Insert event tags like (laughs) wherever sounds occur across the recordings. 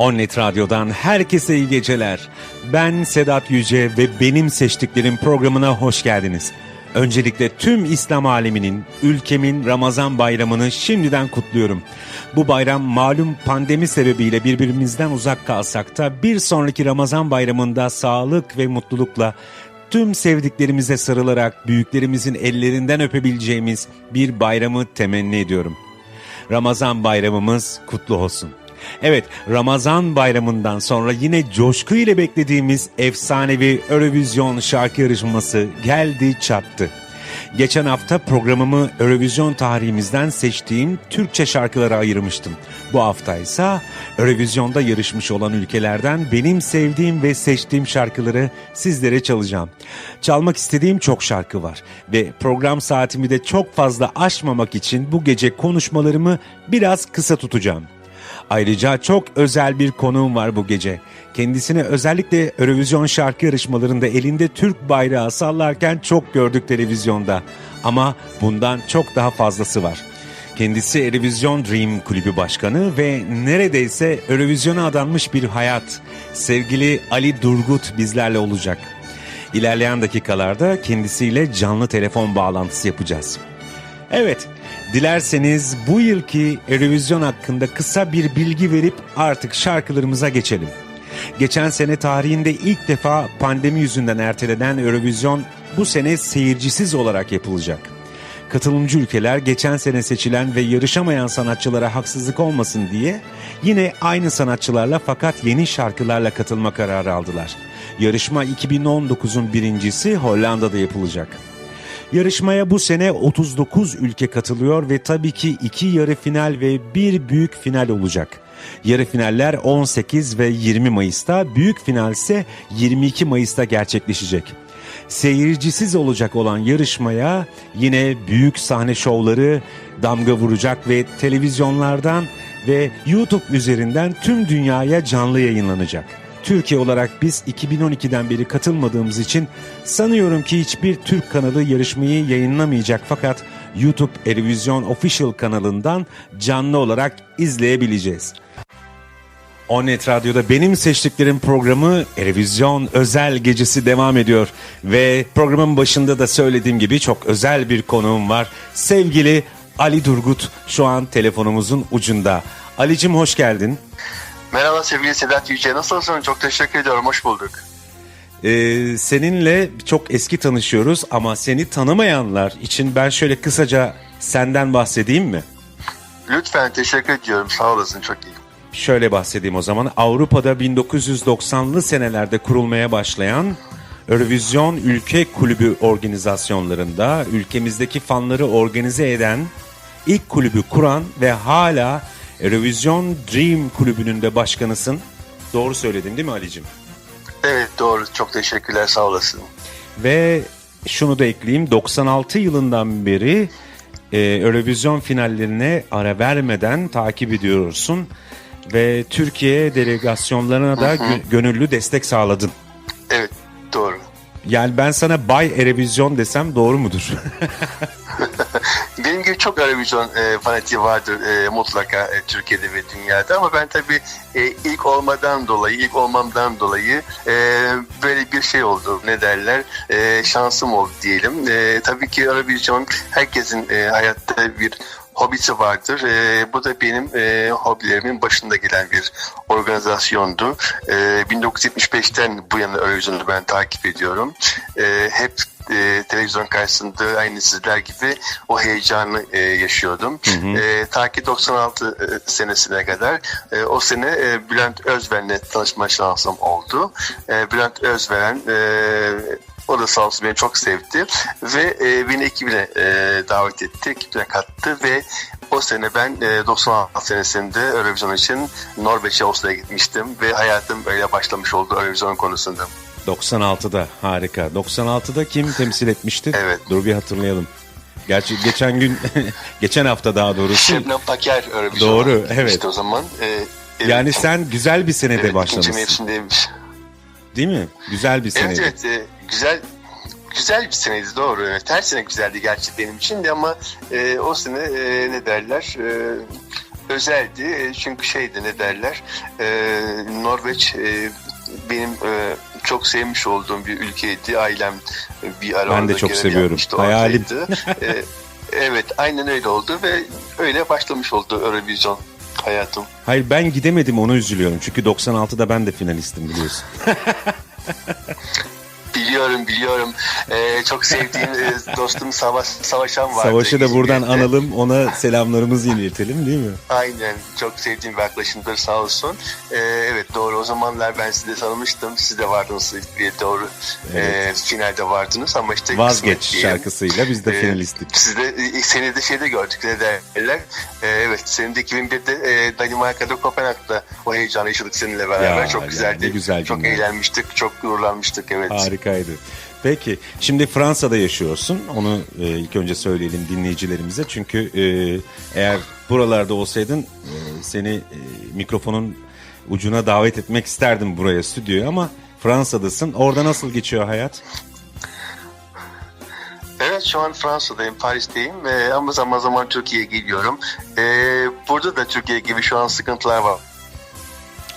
Onnet Radyo'dan herkese iyi geceler. Ben Sedat Yüce ve benim seçtiklerim programına hoş geldiniz. Öncelikle tüm İslam aleminin, ülkemin Ramazan bayramını şimdiden kutluyorum. Bu bayram malum pandemi sebebiyle birbirimizden uzak kalsak da bir sonraki Ramazan bayramında sağlık ve mutlulukla tüm sevdiklerimize sarılarak büyüklerimizin ellerinden öpebileceğimiz bir bayramı temenni ediyorum. Ramazan bayramımız kutlu olsun. Evet Ramazan bayramından sonra yine coşku ile beklediğimiz efsanevi Eurovision şarkı yarışması geldi çattı. Geçen hafta programımı Eurovision tarihimizden seçtiğim Türkçe şarkılara ayırmıştım. Bu hafta ise Eurovision'da yarışmış olan ülkelerden benim sevdiğim ve seçtiğim şarkıları sizlere çalacağım. Çalmak istediğim çok şarkı var ve program saatimi de çok fazla aşmamak için bu gece konuşmalarımı biraz kısa tutacağım. Ayrıca çok özel bir konuğum var bu gece. Kendisini özellikle Eurovision şarkı yarışmalarında elinde Türk bayrağı sallarken çok gördük televizyonda. Ama bundan çok daha fazlası var. Kendisi Eurovision Dream Kulübü Başkanı ve neredeyse Eurovision'a adanmış bir hayat. Sevgili Ali Durgut bizlerle olacak. İlerleyen dakikalarda kendisiyle canlı telefon bağlantısı yapacağız. Evet, dilerseniz bu yılki Eurovision hakkında kısa bir bilgi verip artık şarkılarımıza geçelim. Geçen sene tarihinde ilk defa pandemi yüzünden ertelenen Eurovision bu sene seyircisiz olarak yapılacak. Katılımcı ülkeler geçen sene seçilen ve yarışamayan sanatçılara haksızlık olmasın diye yine aynı sanatçılarla fakat yeni şarkılarla katılma kararı aldılar. Yarışma 2019'un birincisi Hollanda'da yapılacak. Yarışmaya bu sene 39 ülke katılıyor ve tabii ki iki yarı final ve bir büyük final olacak. Yarı finaller 18 ve 20 Mayıs'ta, büyük final ise 22 Mayıs'ta gerçekleşecek. Seyircisiz olacak olan yarışmaya yine büyük sahne şovları damga vuracak ve televizyonlardan ve YouTube üzerinden tüm dünyaya canlı yayınlanacak. Türkiye olarak biz 2012'den beri katılmadığımız için sanıyorum ki hiçbir Türk kanalı yarışmayı yayınlamayacak fakat YouTube Erevizyon Official kanalından canlı olarak izleyebileceğiz. Onnet Radyo'da benim seçtiklerim programı Erevizyon Özel Gecesi devam ediyor. Ve programın başında da söylediğim gibi çok özel bir konuğum var. Sevgili Ali Durgut şu an telefonumuzun ucunda. Alicim hoş geldin. Merhaba sevgili Sedat Yüce. Nasılsın? Çok teşekkür ediyorum. Hoş bulduk. Ee, seninle çok eski tanışıyoruz ama seni tanımayanlar için ben şöyle kısaca senden bahsedeyim mi? Lütfen teşekkür ediyorum. Sağ olasın. Çok iyi. Şöyle bahsedeyim o zaman. Avrupa'da 1990'lı senelerde kurulmaya başlayan Eurovision Ülke Kulübü organizasyonlarında ülkemizdeki fanları organize eden, ilk kulübü kuran ve hala Eurovision Dream Kulübü'nün de başkanısın. Doğru söyledim değil mi Ali'cim? Evet doğru. Çok teşekkürler. Sağ olasın. Ve şunu da ekleyeyim. 96 yılından beri e, Eurovision finallerine ara vermeden takip ediyorsun. Ve Türkiye delegasyonlarına da gö- gönüllü destek sağladın. Evet doğru. Yani ben sana Bay Erevizyon desem doğru mudur? (laughs) Benim gibi çok Eurovision e, fanatiği vardır e, mutlaka e, Türkiye'de ve dünyada ama ben tabii e, ilk olmadan dolayı, ilk olmamdan dolayı e, böyle bir şey oldu. Ne derler? E, şansım oldu diyelim. E, tabii ki Eurovision herkesin e, hayatta bir hobisi vardır. E, bu da benim e, hobilerimin başında gelen bir organizasyondu. E, 1975'ten bu yana Eurovision'u ben takip ediyorum. E, hep e, televizyon karşısında aynı sizler gibi o heyecanı e, yaşıyordum. E, ta ki 96 e, senesine kadar e, o sene e, Bülent Özven'le tanışma şansım oldu. E, Bülent Özveren e, o da sağ olsun beni çok sevdi ve e, beni ekibine e, davet etti, ekibine kattı ve o sene ben e, 96 senesinde Eurovision için Norveç'e Oslo'ya gitmiştim ve hayatım öyle başlamış oldu Eurovision konusunda. 96'da harika. 96'da kim temsil etmişti? Evet. Dur bir hatırlayalım. Gerçi geçen gün, (laughs) geçen hafta daha doğrusu. Şebnem Paker Eurovision Doğru, gitmişti evet. o zaman. E, evet. Yani sen güzel bir senede evet, başlamışsın. mevsimdeymiş. Değil mi? Güzel bir Evet seneydi. evet e, güzel güzel bir seneydi doğru. Evet. Her sene güzeldi gerçi benim için de ama e, o sene e, ne derler e, özeldi. E, çünkü şeydi ne derler e, Norveç e, benim e, çok sevmiş olduğum bir ülkeydi. Ailem bir ara Ben de çok seviyorum. Hayalim. (laughs) e, evet aynen öyle oldu ve öyle başlamış oldu Eurovision hayatım. Hayır ben gidemedim onu üzülüyorum. Çünkü 96'da ben de finalistim biliyorsun. (laughs) Biliyorum biliyorum. Ee, çok sevdiğim e, (laughs) dostum Savaş Savaşan vardı. Savaş'ı da buradan İzmir'de. analım. Ona selamlarımızı iletelim değil mi? Aynen. Çok sevdiğim bir arkadaşımdır sağ olsun. Ee, evet doğru. O zamanlar ben sizi de tanımıştım. Siz de vardınız diye doğru. Evet. Ee, finalde vardınız ama işte Vazgeç şarkısıyla biz de ee, finalisttik. Siz de e, seni de şeyde gördük ne derler. Ee, evet senin de 2001'de e, Danimarka'da Kopenhag'da o heyecanı yaşadık seninle beraber. Ya, çok güzeldi. Yani güzel çok eğlenmiştik. Çok gururlanmıştık evet. Harika harikaydı. Peki şimdi Fransa'da yaşıyorsun. Onu e, ilk önce söyleyelim dinleyicilerimize. Çünkü e, eğer buralarda olsaydın e, seni e, mikrofonun ucuna davet etmek isterdim buraya stüdyoya ama Fransa'dasın. Orada nasıl geçiyor hayat? Evet şu an Fransa'dayım, Paris'teyim ama zaman zaman Türkiye'ye geliyorum. Ee, burada da Türkiye gibi şu an sıkıntılar var.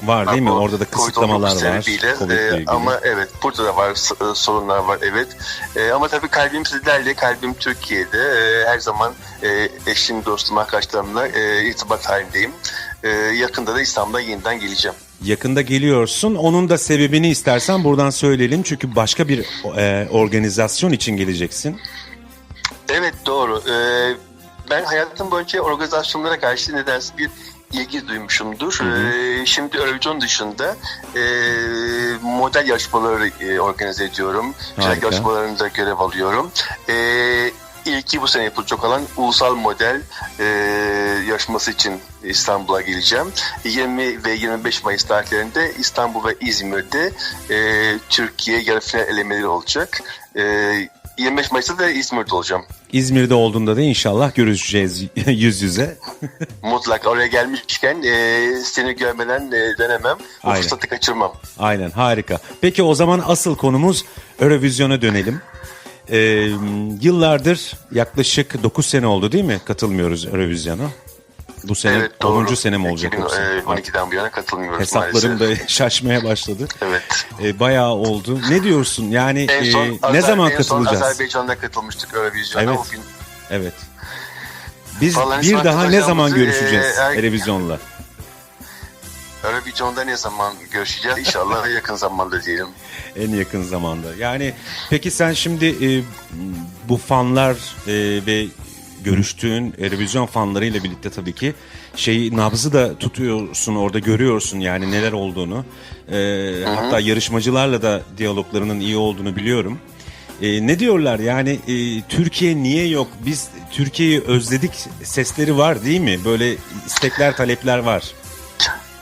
Var değil mi? Orada da kısıtlamalar var. E, ama evet burada da var e, sorunlar var evet. E, ama tabii kalbim sizlerle, kalbim Türkiye'de. E, her zaman e, eşim, dostum, arkadaşlarımla e, irtibat halindeyim. E, yakında da İstanbul'a yeniden geleceğim. Yakında geliyorsun. Onun da sebebini istersen buradan söyleyelim. Çünkü başka bir e, organizasyon için geleceksin. Evet doğru. E, ben hayatım boyunca organizasyonlara karşı nedense bir ilgi duymuşumdur. Hı hı. E, şimdi Eurovision dışında e, model yarışmaları e, organize ediyorum. Harika. yarışmalarında görev alıyorum. E, İlki bu sene yapılacak olan ulusal model e, yarışması için İstanbul'a geleceğim. 20 ve 25 Mayıs tarihlerinde İstanbul ve İzmir'de e, Türkiye yarı final elemeleri olacak. E, 25 Mayıs'ta da İzmir'de olacağım. İzmir'de olduğunda da inşallah görüşeceğiz (laughs) yüz yüze. (laughs) Mutlaka oraya gelmişken e, seni görmeden e, dönemem. Bu Aynen. fırsatı kaçırmam. Aynen harika. Peki o zaman asıl konumuz Eurovision'a dönelim. Ee, yıllardır yaklaşık 9 sene oldu değil mi katılmıyoruz Eurovision'a? Bu sene evet, doğru. 10. sene mi olacak? 2012'den bu yana katılmıyoruz Hesaplarım maalesef. da (laughs) şaşmaya başladı. Evet. E, bayağı oldu. Ne diyorsun? Yani en son, e, Azer, ne zaman en katılacağız? Son Azerbaycan'da katılmıştık Eurovision'a. Evet. Gün... Evet. Biz Vallahi bir daha ne zaman görüşeceğiz e, er... televizyonla? Eurovision'da ne zaman görüşeceğiz? İnşallah (laughs) yakın zamanda diyelim. En yakın zamanda. Yani peki sen şimdi e, bu fanlar e, ve görüştüğün Eurovision fanlarıyla birlikte tabii ki şey nabzı da tutuyorsun orada görüyorsun yani neler olduğunu. Ee, hatta yarışmacılarla da diyaloglarının iyi olduğunu biliyorum. Ee, ne diyorlar yani e, Türkiye niye yok? Biz Türkiye'yi özledik sesleri var değil mi? Böyle istekler talepler var.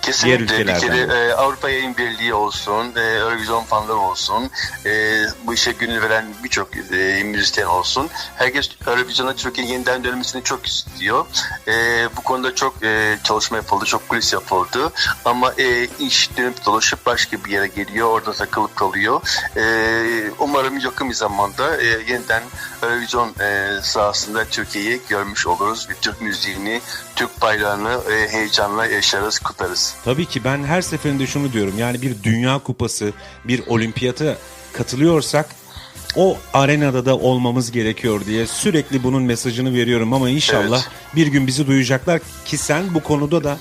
Kesinlikle bir kere e, Avrupa Yayın Birliği olsun, e, Eurovision fanları olsun, e, bu işe gönül veren birçok e, müzisyen olsun. Herkes Eurovision'a Türkiye'nin yeniden dönmesini çok istiyor. E, bu konuda çok e, çalışma yapıldı, çok kulis yapıldı. Ama e, iş dönüp dolaşıp başka bir yere geliyor, orada takılıp kalıyor. E, umarım yakın bir zamanda e, yeniden Eurovision e, sahasında Türkiye'yi görmüş oluruz ve Türk müziğini, Türk bayrağını e, heyecanla yaşarız, kutlarız. Tabii ki ben her seferinde şunu diyorum. Yani bir dünya kupası, bir olimpiyata katılıyorsak o arenada da olmamız gerekiyor diye sürekli bunun mesajını veriyorum ama inşallah evet. bir gün bizi duyacaklar ki sen bu konuda da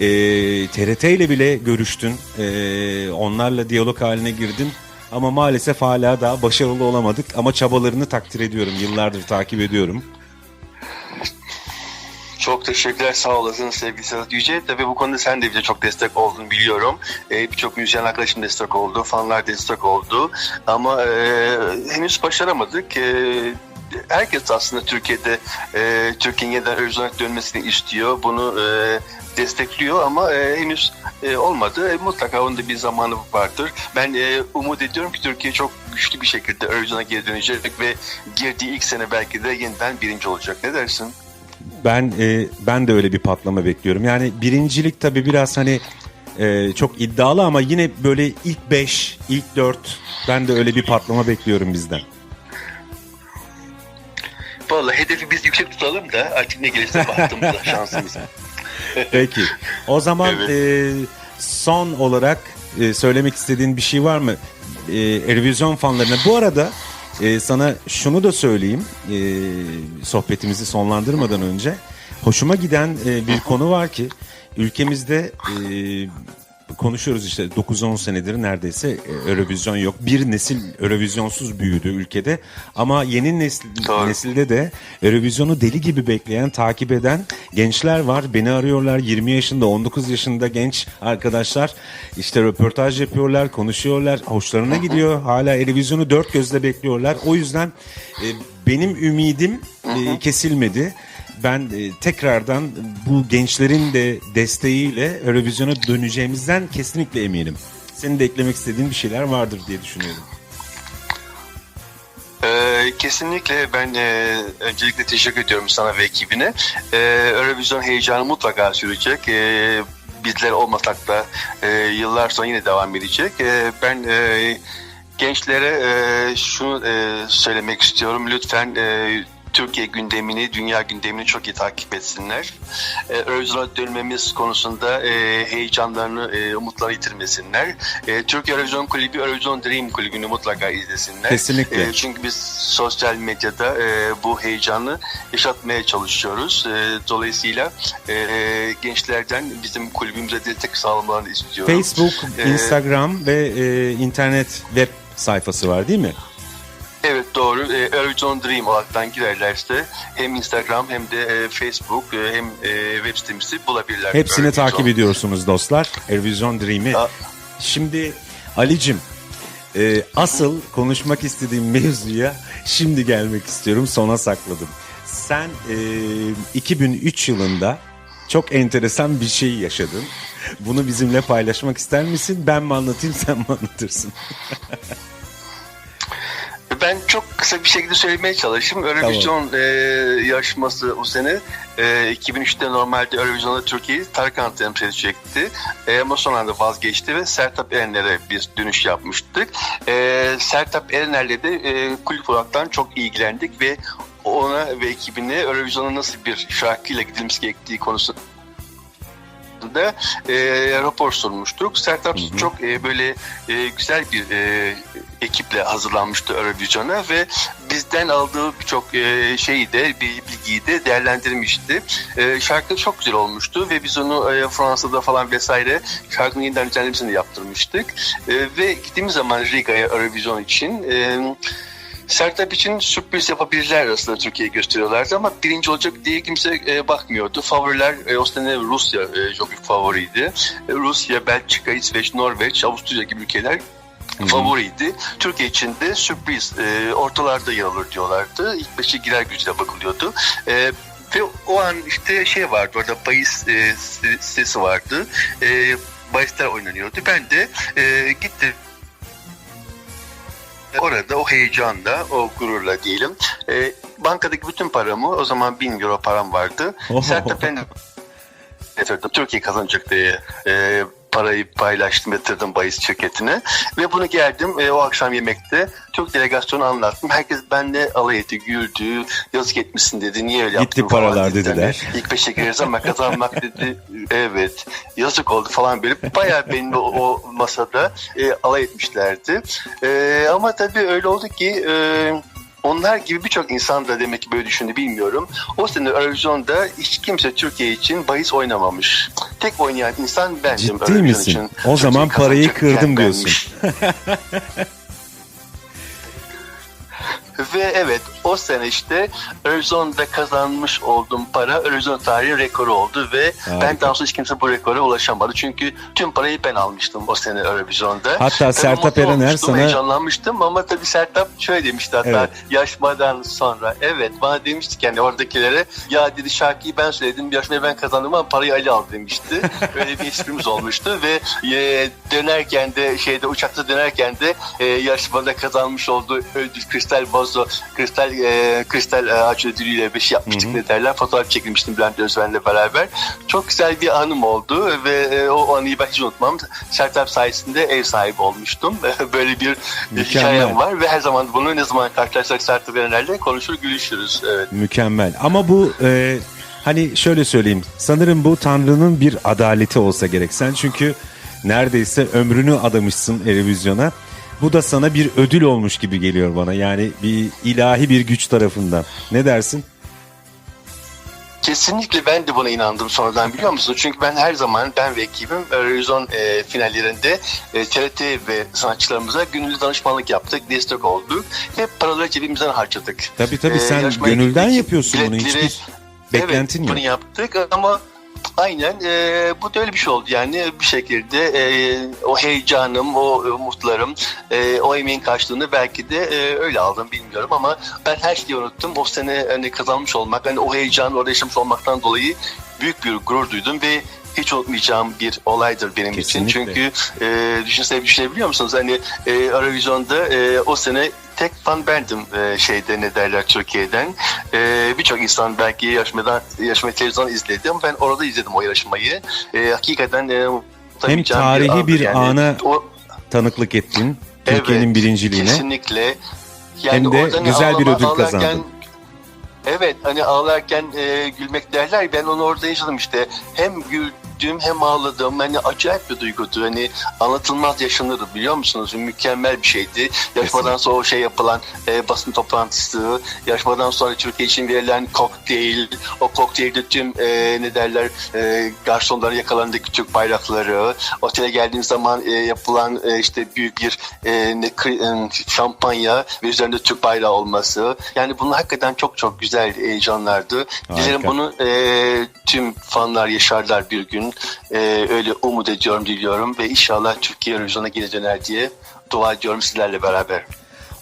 e, TRT ile bile görüştün. E, onlarla diyalog haline girdin. Ama maalesef hala daha başarılı olamadık ama çabalarını takdir ediyorum. Yıllardır takip ediyorum. Çok teşekkürler sağ olasın sevgili Sedat Yüce. Tabii bu konuda sen de bize çok destek oldun biliyorum. Ee, Birçok müzisyen arkadaşım destek oldu, fanlar destek oldu. Ama e, henüz başaramadık. E, herkes aslında Türkiye'de e, Türkiye'nin yeniden Eurozone'a dönmesini istiyor. Bunu e, destekliyor ama e, henüz e, olmadı. E, mutlaka onun da bir zamanı vardır. Ben e, umut ediyorum ki Türkiye çok güçlü bir şekilde Eurozone'a geri dönecek ve girdiği ilk sene belki de yeniden birinci olacak. Ne dersin? Ben e, ben de öyle bir patlama bekliyorum. Yani birincilik tabii biraz hani e, çok iddialı ama yine böyle ilk 5, ilk 4 ben de öyle bir patlama bekliyorum bizden. Vallahi hedefi biz yüksek tutalım da artık ne gelirse baktığımızda (laughs) şansımız. Peki. O zaman Evet. e, son olarak e, söylemek istediğin bir şey var mı? E, Erevizyon fanlarına. Bu arada e, sana şunu da söyleyeyim. E, sohbetimizi sonlandırmadan önce. Hoşuma giden e, bir konu var ki ülkemizde e, konuşuyoruz işte 9-10 senedir neredeyse e, Eurovision yok. Bir nesil Eurovisyonsuz büyüdü ülkede ama yeni nesil, Doğru. nesilde de Eurovision'u deli gibi bekleyen, takip eden gençler var. Beni arıyorlar 20 yaşında, 19 yaşında genç arkadaşlar. İşte röportaj yapıyorlar, konuşuyorlar. Hoşlarına gidiyor. Hala Eurovision'u dört gözle bekliyorlar. O yüzden e, benim ümidim e, kesilmedi. Ben e, tekrardan bu gençlerin de desteğiyle Eurovision'a döneceğimizden kesinlikle eminim. Senin de eklemek istediğin bir şeyler vardır diye düşünüyorum. Ee, kesinlikle ben e, öncelikle teşekkür ediyorum sana ve ekibine. Ee, Eurovision heyecanı mutlaka sürecek. Ee, bizler olmasak da e, yıllar sonra yine devam edecek. Ee, ben e, gençlere e, şunu e, söylemek istiyorum. Lütfen e, Türkiye gündemini, dünya gündemini çok iyi takip etsinler. E, Eurovision'a dönmemiz konusunda e, heyecanlarını, e, umutlarını yitirmesinler. E, Türkiye Eurovision Kulübü, Eurovision Dream Kulübü'nü mutlaka izlesinler. Kesinlikle. E, çünkü biz sosyal medyada e, bu heyecanı yaşatmaya çalışıyoruz. E, dolayısıyla e, gençlerden bizim kulübümüze destek sağlamalarını istiyorum. Facebook, Ee, Instagram ve e, internet web sayfası var değil mi? Evet doğru. E, Eurovision Dream olaraktan girerlerse hem Instagram hem de e, Facebook e, hem e, web sitemizi bulabilirler. Hepsini Eurovision. takip ediyorsunuz dostlar. Eurovision Dream'i. Aa. Şimdi Ali'cim e, asıl konuşmak istediğim mevzuya şimdi gelmek istiyorum. Sona sakladım. Sen e, 2003 yılında çok enteresan bir şey yaşadın. Bunu bizimle paylaşmak ister misin? Ben mi anlatayım sen mi anlatırsın? (laughs) Ben çok kısa bir şekilde söylemeye çalışayım. Eurovision e, yarışması o sene e, 2003'te normalde Eurovision'da Türkiye'yi Tarkan temsil edecekti. E, ama son anda vazgeçti ve Sertab Erener'e biz dönüş yapmıştık. E, Sertab Erener'le de e, kulüp olaraktan çok ilgilendik ve ona ve ekibine Eurovision'a nasıl bir şarkıyla gidilmesi gerektiği konusunda da e, rapor sunmuştuk. Sertab çok e, böyle e, güzel bir e, ekiple hazırlanmıştı Eurovision'a ve bizden aldığı birçok e, şeyi de bir bilgiyi de değerlendirmişti. E, şarkı çok güzel olmuştu ve biz onu e, Fransa'da falan vesaire şarkının yeniden düzenlemesini yaptırmıştık. E, ve gittiğimiz zaman Riga'ya Eurovision için e, Sertab için sürpriz yapabilirler aslında Türkiye'yi gösteriyorlardı ama birinci olacak diye kimse e, bakmıyordu. Favoriler e, o sene Rusya e, çok büyük favoriydi. E, Rusya, Belçika, İsveç, Norveç, Avusturya gibi ülkeler favoriydi. Türkiye için de sürpriz e, ortalarda yer alır diyorlardı. İlk beşe girer güçle bakılıyordu. E, ve o an işte şey vardı orada bahis e, sitesi vardı. E, bahisler oynanıyordu. Ben de e, gittim Orada o heyecanla, o gururla diyelim. E, bankadaki bütün paramı, o zaman 1000 euro param vardı. Ben yatırdım. Türkiye kazanacak diye e, parayı paylaştım, yatırdım bahis şirketine. Ve bunu geldim e, o akşam yemekte Türk delegasyonu anlattım. Herkes benimle alay etti, güldü, yazık etmişsin dedi. Niye öyle Gitti yaptın falan paralar dedi. dediler. Hani İlk beşe gireriz ama kazanmak dedi. (laughs) Evet, yazık oldu falan böyle. Bayağı benimle o, o masada e, alay etmişlerdi. E, ama tabii öyle oldu ki... E, onlar gibi birçok insan da demek ki böyle düşündü bilmiyorum. O sene Eurovision'da hiç kimse Türkiye için bahis oynamamış. Tek oynayan insan bendim. Ciddi Eurovision misin? için. O Türkiye zaman parayı kırdım diyorsun. (laughs) Ve evet o sene işte Eurovision'da kazanmış olduğum para Eurovision tarihi rekoru oldu ve Harika. ben daha sonra hiç kimse bu rekora ulaşamadı. Çünkü tüm parayı ben almıştım o sene Eurovision'da. Hatta Sertab mutlu Erener sana- Heyecanlanmıştım ama tabii Sertab şöyle demişti hatta Evet. yarışmadan sonra. Evet bana demişti yani oradakilere ya dedi şarkıyı ben söyledim yarışmayı ben kazandım ama parayı Ali aldı demişti. (laughs) Öyle bir esprimiz olmuştu ve e, dönerken de şeyde uçakta dönerken de e, yarışmada kazanmış olduğu ödül kristal vazo kristal e, kristal e, ağaç ödülüyle bir şey yapmıştık ne derler fotoğraf çekilmiştim Bülent Özven'le beraber. Çok güzel bir anım oldu ve e, o anıyı ben hiç unutmam. Sertab sayesinde ev sahibi olmuştum. (laughs) Böyle bir Mükemmel. hikayem var ve her zaman bunu ne zaman karşılaşsak Sertab Erener'le konuşur gülüşürüz. Evet. Mükemmel. Ama bu e, Hani şöyle söyleyeyim. Sanırım bu Tanrı'nın bir adaleti olsa gerek. Sen çünkü neredeyse ömrünü adamışsın Erevizyon'a. Bu da sana bir ödül olmuş gibi geliyor bana. Yani bir ilahi bir güç tarafından. Ne dersin? Kesinlikle ben de buna inandım sonradan biliyor musun? Çünkü ben her zaman ben ve ekibim Eurovision e, finallerinde e, TRT ve sanatçılarımıza gönüllü danışmanlık yaptık, destek olduk. Hep paraları cebimizden harcadık. Tabii tabii Ee, sen yarışmaya gönülden gittik, yapıyorsun bunu. Hiçbir beklentin evet, yok. bunu yaptık ama aynen e, bu da öyle bir şey oldu. Yani bir şekilde e, o heyecanım, o umutlarım, e, o emeğin karşılığını belki de e, öyle aldım bilmiyorum ama ben her şeyi unuttum. O sene hani kazanmış olmak, hani o heyecanı orada yaşamış olmaktan dolayı büyük bir gurur duydum ve hiç unutmayacağım bir olaydır benim için. Kesinlikle. Çünkü e, düşünsene düşünebiliyor musunuz? Hani e, Eurovision'da e, o sene tek fan bendim e, şeyde ne derler Türkiye'den. E, Birçok insan belki yarışmadan yarışmayı televizyon izledi ama ben orada izledim o yarışmayı. E, hakikaten e, unutamayacağım tarihi andı. bir Yani ana o, Tanıklık ettin Türkiye'nin Evet, birinciliğine. Kesinlikle. Hem de güzel bir ağlama- ödül ağlarken- kazandın. Evet hani ağlarken e, gülmek derler. Ben onu orada yaşadım işte. Hem güldüm hem ağladım. Hani acayip bir duygudu. Hani anlatılmaz yaşanır biliyor musunuz? Mükemmel bir şeydi. Yarışmadan sonra o şey yapılan e, basın toplantısı, yarışmadan sonra Türkiye için verilen kokteyl, o kokteylde tüm e, ne derler e, garsonların yakalarındaki Türk bayrakları, otele geldiğim zaman e, yapılan e, işte büyük bir e, ne, e, şampanya ve üzerinde Türk bayrağı olması. Yani bunlar hakikaten çok çok güzel heyecanlardı. Dilerim bunu e, tüm fanlar yaşarlar bir gün. E, öyle umut ediyorum, diliyorum ve inşallah Türkiye Eurovision'a geri döner diye dua ediyorum sizlerle beraber.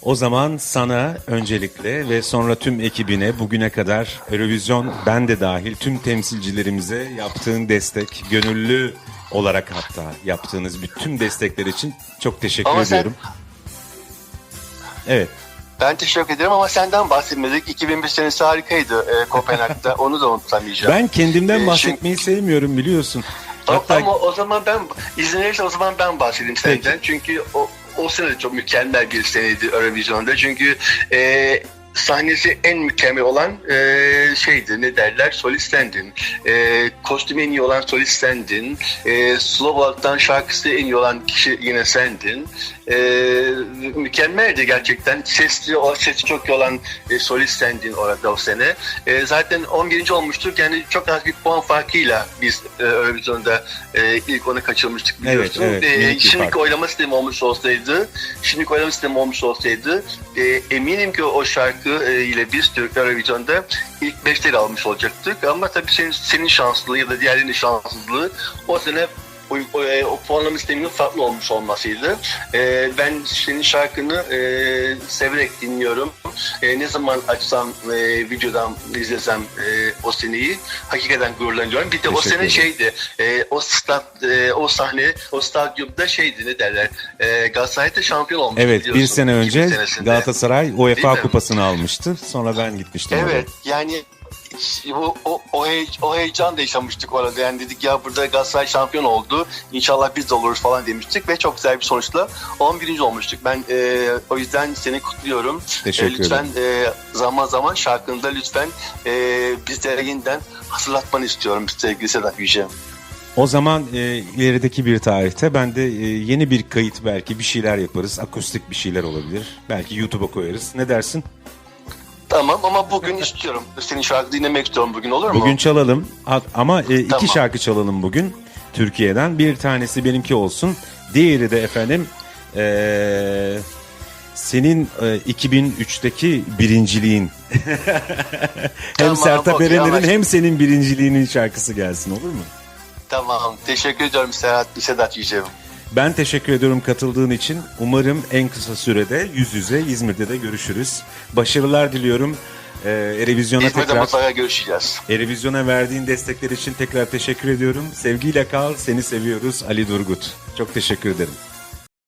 O zaman sana öncelikle ve sonra tüm ekibine bugüne kadar Eurovision ben de dahil tüm temsilcilerimize yaptığın destek, gönüllü olarak hatta yaptığınız bütün destekler için çok teşekkür Ama sen- ediyorum. Evet. Ben teşekkür ederim ama senden bahsetmedik. 2001 senesi harikaydı e, Kopenhag'da. (laughs) Onu da unutamayacağım. Ben kendimden Ee, bahsetmeyi sevmiyorum biliyorsun. Ama, Hatta ama o zaman ben izin verirsen o zaman ben bahsedeyim Peki. senden. Çünkü o o sene de çok mükemmel bir seneydi Eurovision'da. Çünkü e, sahnesi en mükemmel olan e, şeydi ne derler solist sendin. E, kostümü en iyi olan solist sendin. E, Slovak'tan şarkısı en iyi olan kişi yine sendin. E, mükemmeldi gerçekten. Sesli, o sesi çok iyi olan e, solist sendin orada o sene. E, zaten 11. olmuştuk. Yani çok az bir puan farkıyla biz e, Eurovision'da e, ilk onu kaçırmıştık biliyorsun. Evet, evet, E, şimdiki fark. oylama sistemi olmuş olsaydı, şimdiki oylama sistemi olmuş olsaydı e, eminim ki o şarkı e, ile biz Türk Eurovision'da ilk 5'leri almış olacaktık. Ama tabii senin, senin şanslılığı ya da diğerlerinin şanssızlığı o sene o, o, e, o puanlama sisteminin farklı olmuş olmasıydı. E, ben senin şarkını e, severek dinliyorum. E, ne zaman açsam e, videodan izlesem e, o seneyi hakikaten gururlanıyorum. Bir de o sene şeydi e, o stat, e, o sahne o stadyumda şeydi ne derler e, Galatasaray'da şampiyon olmuş evet bir sene 2000 önce senesinde. Galatasaray UEFA kupasını almıştı. Sonra ben gitmiştim Evet yani o, o, o, hey- o heyecan da yaşamıştık orada. Yani dedik ya burada Galatasaray şampiyon oldu. İnşallah biz de oluruz falan demiştik ve çok güzel bir sonuçla 11. olmuştuk. Ben e, o yüzden seni kutluyorum. Teşekkür E, lütfen e, zaman zaman şarkında lütfen e, bizlere yeniden hatırlatmanı istiyorum sevgili Sedat Yüce. O zaman e, ilerideki bir tarihte ben de e, yeni bir kayıt belki bir şeyler yaparız. Akustik bir şeyler olabilir. Belki YouTube'a koyarız. Ne dersin? Tamam ama bugün istiyorum. Senin şarkı dinlemek istiyorum bugün olur mu? Bugün çalalım. Ama e, iki Tamam. şarkı çalalım bugün Türkiye'den. Bir tanesi benimki olsun. Diğeri de efendim e, senin e, 2003'teki birinciliğin. (laughs) hem Tamam, Sertab Erener'in hem senin birinciliğinin şarkısı gelsin olur mu? Tamam. Teşekkür ediyorum Sedat, Sedat Yüce. Ben teşekkür ediyorum katıldığın için. Umarım en kısa sürede yüz yüze İzmir'de de görüşürüz. Başarılar diliyorum. Ee, Erevizyon'a İzmir'de tekrar mutlaka görüşeceğiz. Erevizyon'a verdiğin destekler için tekrar teşekkür ediyorum. Sevgiyle kal. Seni seviyoruz. Ali Durgut. Çok teşekkür ederim.